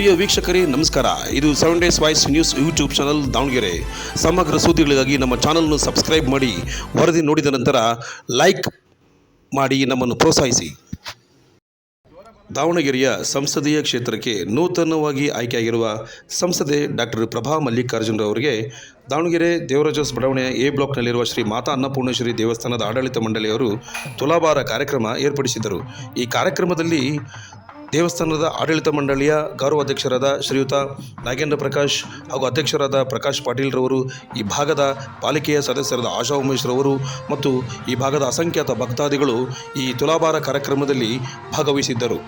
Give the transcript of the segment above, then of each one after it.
ಪ್ರಿಯ ವೀಕ್ಷಕರೇ, ನಮಸ್ಕಾರ. ಇದು seven days voice news YouTube channel Davanagere. ಸಮಗ್ರ ಸುದ್ದಿಗಳಿಗಾಗಿ ನಮ್ಮ ಚಾನಲ್ನ ಸಬ್ಸ್ಕ್ರೈಬ್ ಮಾಡಿ, ವರದಿ ನೋಡಿದ ನಂತರ ಲೈಕ್ ಮಾಡಿ ನಮ್ಮನ್ನು ಪ್ರೋತ್ಸಾಹಿಸಿ. ದಾವಣಗೆರೆಯ ಸಂಸದೀಯ ಕ್ಷೇತ್ರಕ್ಕೆ ನೂತನವಾಗಿ ಆಯ್ಕೆಯಾಗಿರುವ ಸಂಸದೆ ಡಾಕ್ಟರ್ ಪ್ರಭಾ ಮಲ್ಲಿಕಾರ್ಜುನರವರಿಗೆ ದಾವಣಗೆರೆ ದೇವರಾಜಸ್ ಬಡಾವಣೆಯ ಎ ಬ್ಲಾಕ್ನಲ್ಲಿರುವ ಶ್ರೀ ಮಾತಾ ಅನ್ನಪೂರ್ಣೇಶ್ವರಿ ದೇವಸ್ಥಾನದ ಆಡಳಿತ ಮಂಡಳಿಯವರು ತುಲಾಭಾರ ಕಾರ್ಯಕ್ರಮ ಏರ್ಪಡಿಸಿದ್ದರು. ಈ ಕಾರ್ಯಕ್ರಮದಲ್ಲಿ ದೇವಸ್ಥಾನದ ಆಡಳಿತ ಮಂಡಳಿಯ ಗೌರವ ಅಧ್ಯಕ್ಷರಾದ ಶ್ರೀಯುತ ನಾಗೇಂದ್ರ ಪ್ರಕಾಶ್ ಹಾಗೂ ಅಧ್ಯಕ್ಷರಾದ ಪ್ರಕಾಶ್ ಪಾಟೀಲ್ರವರು ಈ ಭಾಗದ ಪಾಲಿಕೆಯ ಸದಸ್ಯರಾದ ಆಶಾ ಉಮೇಶ್ ರವರು ಮತ್ತು ಈ ಭಾಗದ ಅಸಂಖ್ಯಾತ ಭಕ್ತಾದಿಗಳು ಈ ತುಲಾಭಾರ ಕಾರ್ಯಕ್ರಮದಲ್ಲಿ ಭಾಗವಹಿಸಿದ್ದರು.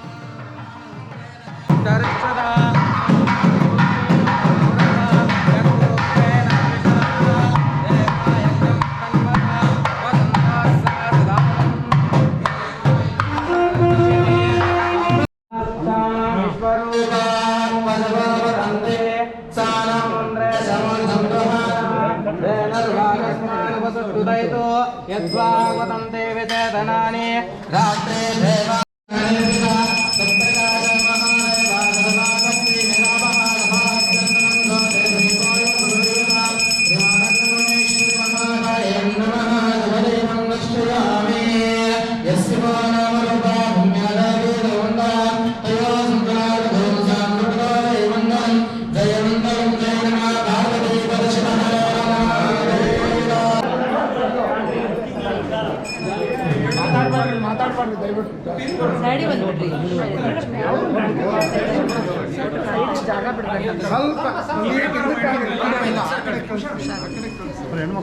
చింతయతు యద్వాగతం దేవి చేతనాని రాత్రే దేవా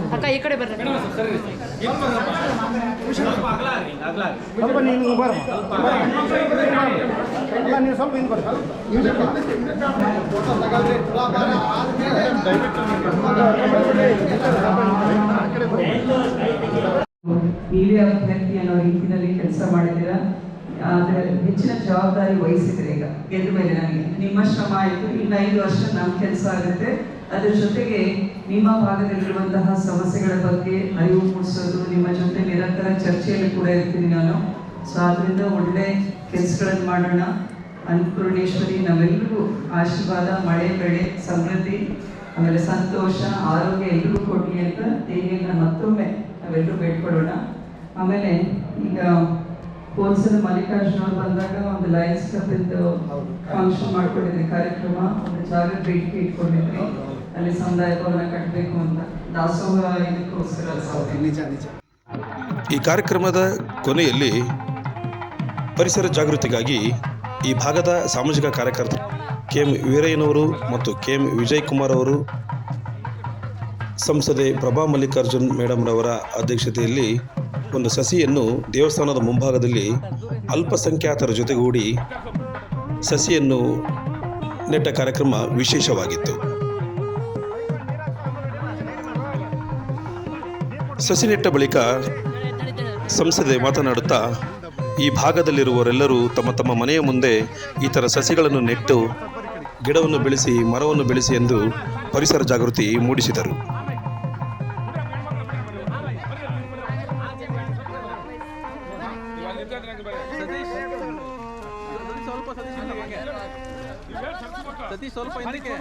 ಅಕ್ಕ ಈ ಕಡೆ ಬರ್ರಿ. ಸ್ವಲ್ಪ ನೀನು ಬರಮ್ಮ. ಅಲ್ಲ ನೀವು ಸ್ವಲ್ಪ ಹಿಂದೆ ಬರ್ರಿ ಹಿರಿಯ ಅಭ್ಯರ್ಥಿ ಅನ್ನೋ ರೀತಿಯಲ್ಲಿ ಕೆಲಸ ಮಾಡಿದ್ದೀರಾ? ಆದರೆ ಹೆಚ್ಚಿನ ಜವಾಬ್ದಾರಿ ವಹಿಸಿದ್ರೆ ಈಗ ಗೆದ್ದ ಮೇಲೆ ನನಗೆ. ನಿಮ್ಮ ಶ್ರಮ ಆಯಿತು, ಇನ್ನು ಐದು ವರ್ಷ ನಮ್ಮ ಕೆಲಸ ಆಗುತ್ತೆ. ಅದ್ರ ಜೊತೆಗೆ ನಿಮ್ಮ ಭಾಗದಲ್ಲಿರುವಂತಹ ಸಮಸ್ಯೆಗಳ ಬಗ್ಗೆ ಅರಿವು ಮೂಡಿಸೋದು, ನಿಮ್ಮ ಜೊತೆ ನಿರಂತರ ಚರ್ಚೆಯಲ್ಲಿ ಕೂಡ ಇರ್ತೀನಿ ನಾನು. ಸೊ ಆದ್ರಿಂದ ಒಳ್ಳೆ ಕೆಲಸಗಳನ್ನು ಮಾಡೋಣ. ಅನ್ನಪೂರ್ಣೇಶ್ವರಿ ನಾವೆಲ್ಲರಿಗೂ ಆಶೀರ್ವಾದ, ಮಳೆ, ಬೆಳೆ, ಸಮೃದ್ಧಿ, ಆಮೇಲೆ ಸಂತೋಷ, ಆರೋಗ್ಯ ಎಲ್ರಿಗೂ ಕೊಡಲಿ ಅಂತ ದೇವಿಯನ್ನು ಮತ್ತೊಮ್ಮೆ ನಾವೆಲ್ಲರೂ ಬೇಡ್ಕೊಳ್ಳೋಣ ಆಮೇಲೆ ಈಗ ಹೋಲ್ಸೇಲ್ ಮಲ್ಲಿಕಾರ್ಜುನ ಅವ್ರು ಬಂದಾಗ ಒಂದು ಲಯನ್ಸ್ ಕ್ಲಬ್ಬಿಂದು ಫಂಕ್ಷನ್ ಮಾಡ್ಕೊಂಡಿದ್ರಿ ಕಾರ್ಯಕ್ರಮ. ಒಂದು ಜಾಗ ಬೇಡಿಕೆ ಇಟ್ಕೊಂಡಿದ್ರಿ. ಅಲ್ಲಿ ಸಮುದಾಯ ಭವನ ಕಟ್ಟಬೇಕು ಅಂತ. ದಾಸೋಹ ಇದಕ್ಕೋಸ್ಕರ ಸಾಧ್ಯ ನಿಜ ನಿಜ. ಈ ಕಾರ್ಯಕ್ರಮದ ಕೊನೆಯಲ್ಲಿ ಪರಿಸರ ಜಾಗೃತಿಗಾಗಿ ಈ ಭಾಗದ ಸಾಮಾಜಿಕ ಕಾರ್ಯಕರ್ತರು ಕೆ ಎಂ ವೀರಯ್ಯನವರು ಮತ್ತು ಕೆ ಎಂ ವಿಜಯ್ ಕುಮಾರ್ ಅವರು ಸಂಸದೆ ಪ್ರಭಾ ಮಲ್ಲಿಕಾರ್ಜುನ್ ಮೇಡಮ್ರವರ ಅಧ್ಯಕ್ಷತೆಯಲ್ಲಿ ಒಂದು ಸಸಿಯನ್ನು ದೇವಸ್ಥಾನದ ಮುಂಭಾಗದಲ್ಲಿ ಅಲ್ಪಸಂಖ್ಯಾತರ ಜೊತೆಗೂಡಿ ಸಸಿಯನ್ನು ನೆಟ್ಟ ಕಾರ್ಯಕ್ರಮ ವಿಶೇಷವಾಗಿತ್ತು. ಸಸಿ ನೆಟ್ಟ ಬಳಿಕ ಸಂಸದೆ ಮಾತನಾಡುತ್ತಾ, ಈ ಭಾಗದಲ್ಲಿರುವವರೆಲ್ಲರೂ ತಮ್ಮ ತಮ್ಮ ಮನೆಯ ಮುಂದೆ ಈ ಥರ ಸಸಿಗಳನ್ನು ನೆಟ್ಟು ಗಿಡವನ್ನು ಬೆಳೆಸಿ ಮರವನ್ನು ಬೆಳೆಸಿ ಎಂದು ಪರಿಸರ ಜಾಗೃತಿ ಮೂಡಿಸಿದರು. ಸತೀಶ್ ಸ್ವಲ್ಪ ಹಿಂದಕ್ಕೆ.